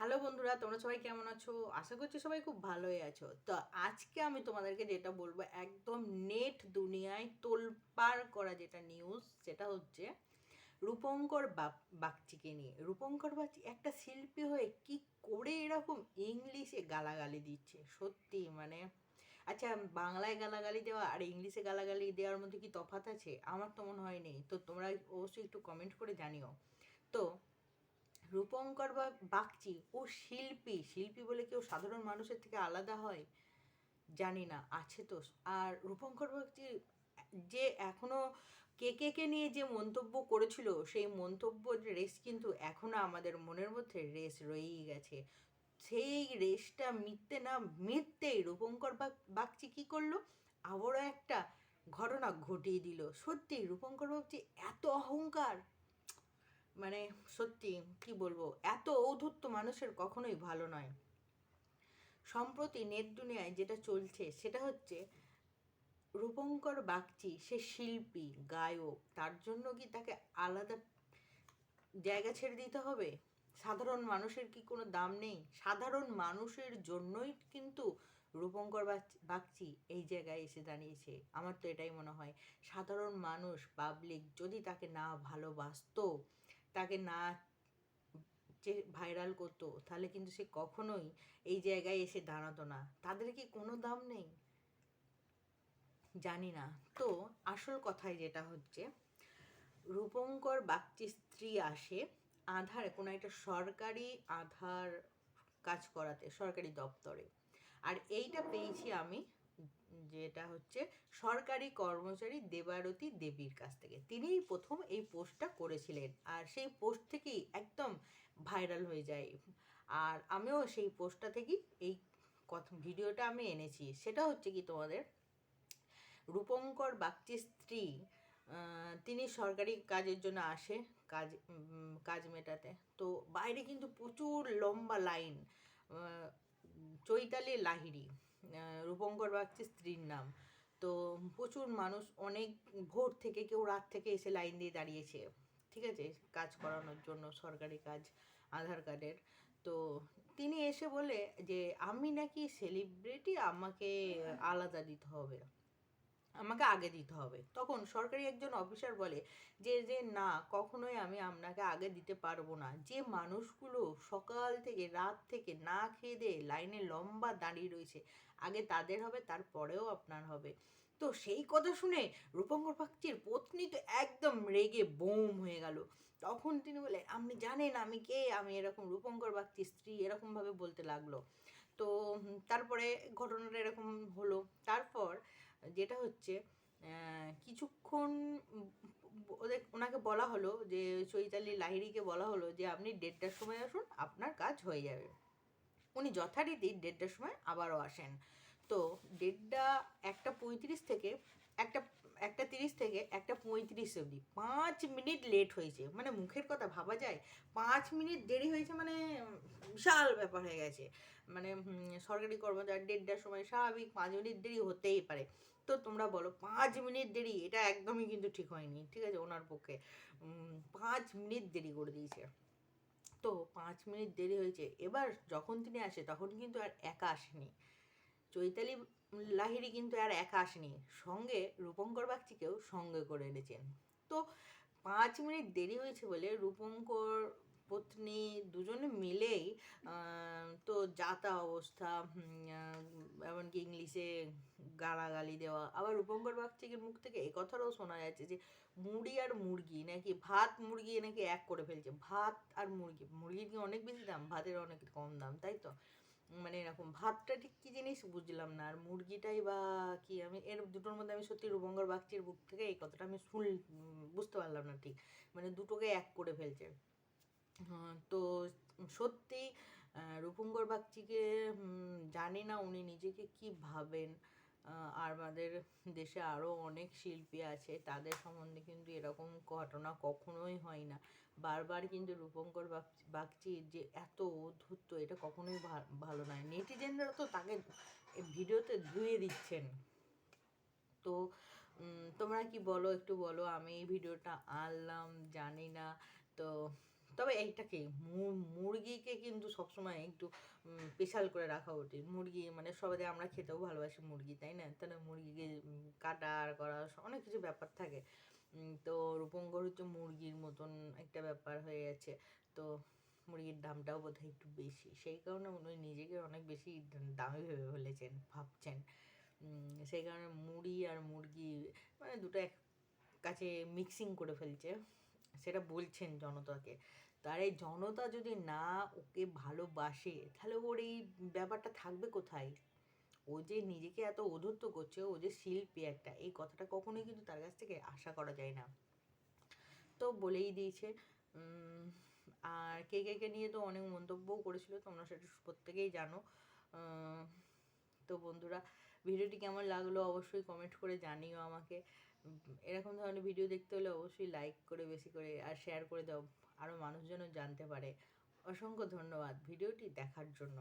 Hello বন্ধুরা, তোমরা সবাই কেমন আছো? আশা করছি সবাই খুব ভালোই আছো। তো আজকে আমি তোমাদেরকে যেটা বলব, একদম নেট দুনিয়ায় তোলপাড় করা যেটা নিউজ সেটা হচ্ছে রূপঙ্কর বাগ- বাগচিকে নিয়ে। রূপঙ্কর বাগচি একটা শিল্পী হয়ে কি করে এরকম ইংলিশে গালাগালি দিচ্ছে? সত্যি মানে আচ্ছা বাংলায় গালাগালি দেওয়া আর ইংলিশে গালাগালি দেওয়ার মধ্যে কি তফাৎ আছে? আমার তো মনে হয় নেই তো তোমরা অবশ্যই একটু কমেন্ট করে জানিও। তো রূপঙ্কর বা বাগচি, ও শিল্পী শিল্পী বলে কেউ সাধারণ মানুষের থেকে আলাদা হয়? জানি না, আছে তো। আর রূপঙ্কর বাগচি, যে এখনও কে কে কে নিয়ে যে মন্তব্য করেছিল, সেই মন্তব্য রেস কিন্তু এখনও আমাদের মনের মধ্যে রেস রয়েই গেছে। সেই রেসটা মিথ্যে না মিথ্যেই রূপঙ্কর বাগ- বাগচি কী করল? আবারও একটা ঘটনা ঘটিয়ে দিল। সত্যি রূপঙ্কর বাগচি এত অহংকার মানে সত্যি কি বলব, এত ঔদ্ধত্য মানুষের কখনোই ভালো নয়। সম্প্রতি নেট দুনিয়ায় যেটা চলছে, সেটা হচ্ছে রূপঙ্কর বাগচি, সে শিল্পী, গায়ক, তার জন্য কি তাকে আলাদা জায়গা ছেড়ে দিতে হবে? সাধারণ মানুষের কি কোনো দাম নেই? সাধারণ মানুষের জন্যই কিন্তু রূপঙ্কর বাগচি এই জায়গায় এসে দাঁড়িয়েছে। আমার তো এটাই মনে হয়। সাধারণ মানুষ পাবলিক যদি তাকে না ভালোবাসতো তাকে না যে ভাইরাল করতো, তাহলে কিন্তু সে কখনোই এই জায়গায় এসে দাঁড়াতো না। তাদের কি কোনো দাম নেই? জানি না। তো আসল কথায় যেটা হচ্ছে, রূপঙ্কর বাগচির স্ত্রী আসে আধার, কোনো একটা সরকারি আধার কাজ করাতে, সরকারি দপ্তরে। আর এইটা পেয়েছি আমি যেটা হচ্ছে সরকারি কর্মচারী দেবারতী দেবীর কাছ থেকে। তিনিই প্রথম এই পোস্টটা করেছিলেন আর সেই পোস্ট থেকেই একদম ভাইরাল হয়ে যায়। আর আমিও সেই পোস্টটা থেকেই এই কথা, ভিডিওটা আমি এনেছি। সেটা হচ্ছে কি তোমাদের, রূপঙ্কর বাগচির স্ত্রী তিনি সরকারি কাজের জন্য আসে কাজ কাজ মেটাতে। তো বাইরে কিন্তু প্রচুর লম্বা লাইন চৈতালি লাহিড়ি। রূপঙ্কর বাগচির স্ত্রীর নাম। তো প্রচুর মানুষ অনেক ভোর থেকে কেউ রাত থেকে এসে লাইন দিয়ে দাঁড়িয়েছে। ঠিক আছে? কাজ করানোর জন্য, সরকারি কাজ, আধার কার্ডের। তো তিনি এসে বলে যে, আমি নাকি সেলিব্রিটি আমাকে আলাদা দিতে হবে। আমাকে আগে দিতে হবে। তখন সরকারি একজন অফিসার বলে যে যে না, কখনোই আমি আপনাকে আগে দিতে পারব না। যে মানুষগুলো সকাল থেকে রাত থেকে না খেয়ে দিয়ে লাইনে লম্বা দাঁড়িয়ে রয়েছে, আগে তাদের হবে, তারপরেও আপনার হবে। তো সেই কথা শুনে রূপঙ্কর পাকচির পত্নী তো একদম রেগে বোম হয়ে গেল। তখন তিনি বলে, আপনি জানেন আমি কে? আমি এরকম রূপঙ্কর বাগচির স্ত্রী, এরকমভাবে বলতে লাগল। তো তারপরে ঘটনাটা এরকম হলো। তারপর যেটা হচ্ছে কিছুক্ষণ ওদের, ওনাকে বলা হলো যে, চৈতালি লাহিড়িকে বলা হলো যে, আপনি দেড়টার সময় আসুন, আপনার কাজ হয়ে যাবে। উনি যথারীতি দেড়টার সময় আবারও আসেন। তো দেড়টা, একটা পঁয়ত্রিশ থেকে একটা একটা তিরিশ থেকে একটা পঁয়ত্রিশ অবধি। পাঁচ মিনিট লেট হয়েছে। মানে মুখের কথা ভাবা যায়, পাঁচ মিনিট দেরি হয়েছে মানে বিশাল ব্যাপার হয়ে গেছে। মানে সরকারি কর্মচারী দেড়টার সময় স্বাভাবিক, পাঁচ মিনিট দেরি হতেই পারে। তো তোমরা বলো, পাঁচ মিনিট দেরি, এটা একদমই কিন্তু ঠিক হয়নি। ঠিক আছে, ওনার পক্ষে পাঁচ মিনিট দেরি করে দিয়েছে। তো পাঁচ মিনিট দেরি হয়েছে। এবার যখন তিনি আসে, তখন কিন্তু আর একা আসেনি। চৈতালি লাহিড়ি কিন্তু আর একা আসেনি। সঙ্গে রূপঙ্কর বাগচিকেও সঙ্গে করে এনেছেন। তো পাঁচ মিনিট দেরি হয়েছে বলে রূপঙ্কর পত্নী দুজনে মিলেই তো যাতা অবস্থা এমনকি ইংলিশে গালাগালি দেওয়া, আবার রূপঙ্কর বাগচিকের মুখ থেকে এই কথাটাও শোনা যাচ্ছে যে মুড়ি আর মুরগি নাকি ভাত, মুরগি নাকি এক করে ফেলছে। ভাত আর মুরগি, মুরগির কি অনেক বেশি দাম? ভাতের অনেক কম দাম, তাই তো? মানে এরকম ভাতটা ঠিক কী জিনিস বুঝলাম না। আর মুরগিটাই বা কি আমি এর দুটোর মধ্যে আমি সত্যি রূপঙ্কর বাগচির বুক থেকে এই কথাটা আমি শুন বুঝতে পারলাম না ঠিক। মানে দুটোকে এক করে ফেলছে। হ্যাঁ, তো সত্যি আহ, রূপঙ্কর বাগচিকে জানি না উনি নিজেকে কি ভাবেন। আর আমাদের দেশে আরও অনেক শিল্পী আছে, তাদের সম্বন্ধে কিন্তু এরকম ঘটনা কখনোই হয় না। বারবার কিন্তু রূপঙ্কর বাগ- বাগচির যে এত অধূর্ত এটা কখনোই ভালো নয়। নেটিজেনরা তো তাকে ভিডিওতে ধুয়ে দিচ্ছেন। তো তোমরা কি বলো? একটু বলো, আমি এই ভিডিওটা আনলাম, জানি না। তো তবে এইটাকে মুরগিকে কিন্তু সবসময় একটু স্পেশাল করে রাখা উচিত। মুরগি মানে সবাই আমরা খেতেও ভালোবাসি মুরগি তাই না? তাহলে মুরগিকে উম, কাটা আর করা অনেক কিছু ব্যাপার থাকে। তো রূপঙ্কর হচ্ছে মুরগির মতন একটা ব্যাপার হয়ে গেছে। তো মুরগির দামটাও বোধহয় একটু বেশি। সেই কারণে উনি নিজেকে অনেক বেশি দামি ভেবে ফেলেছেন ভাবছেন। সেই কারণে মুড়ি আর মুরগি মানে দুটো এক কাছে মিক্সিং করে ফেলছে। সেটা বলছেন জনতাকে। তার এই জনতা যদি না ওকে ভালোবাসে, তাহলে ওর এই ব্যাপারটা থাকবে কোথায়? ও যে নিজেকে এত অধূর্ত করছে, ও যে শিল্পী একটা, এই কথাটা কখনোই কিন্তু তার কাছ থেকে আশা করা যায় না। তো বলেই দিয়েছে। আর কে কে কে নিয়ে তো অনেক মন্তব্যও করেছিল, তোমরা সেটা প্রত্যেকেই জানো। তো বন্ধুরা, ভিডিওটি কেমন লাগল অবশ্যই কমেন্ট করে জানিও আমাকে। এরকম ধরনের ভিডিও দেখতে হলে অবশ্যই লাইক করে, বেশি করে আর শেয়ার করে দাও। আরও মানুষজনও জানতে পারে। অসংখ্য ধন্যবাদ ভিডিওটি দেখার জন্য।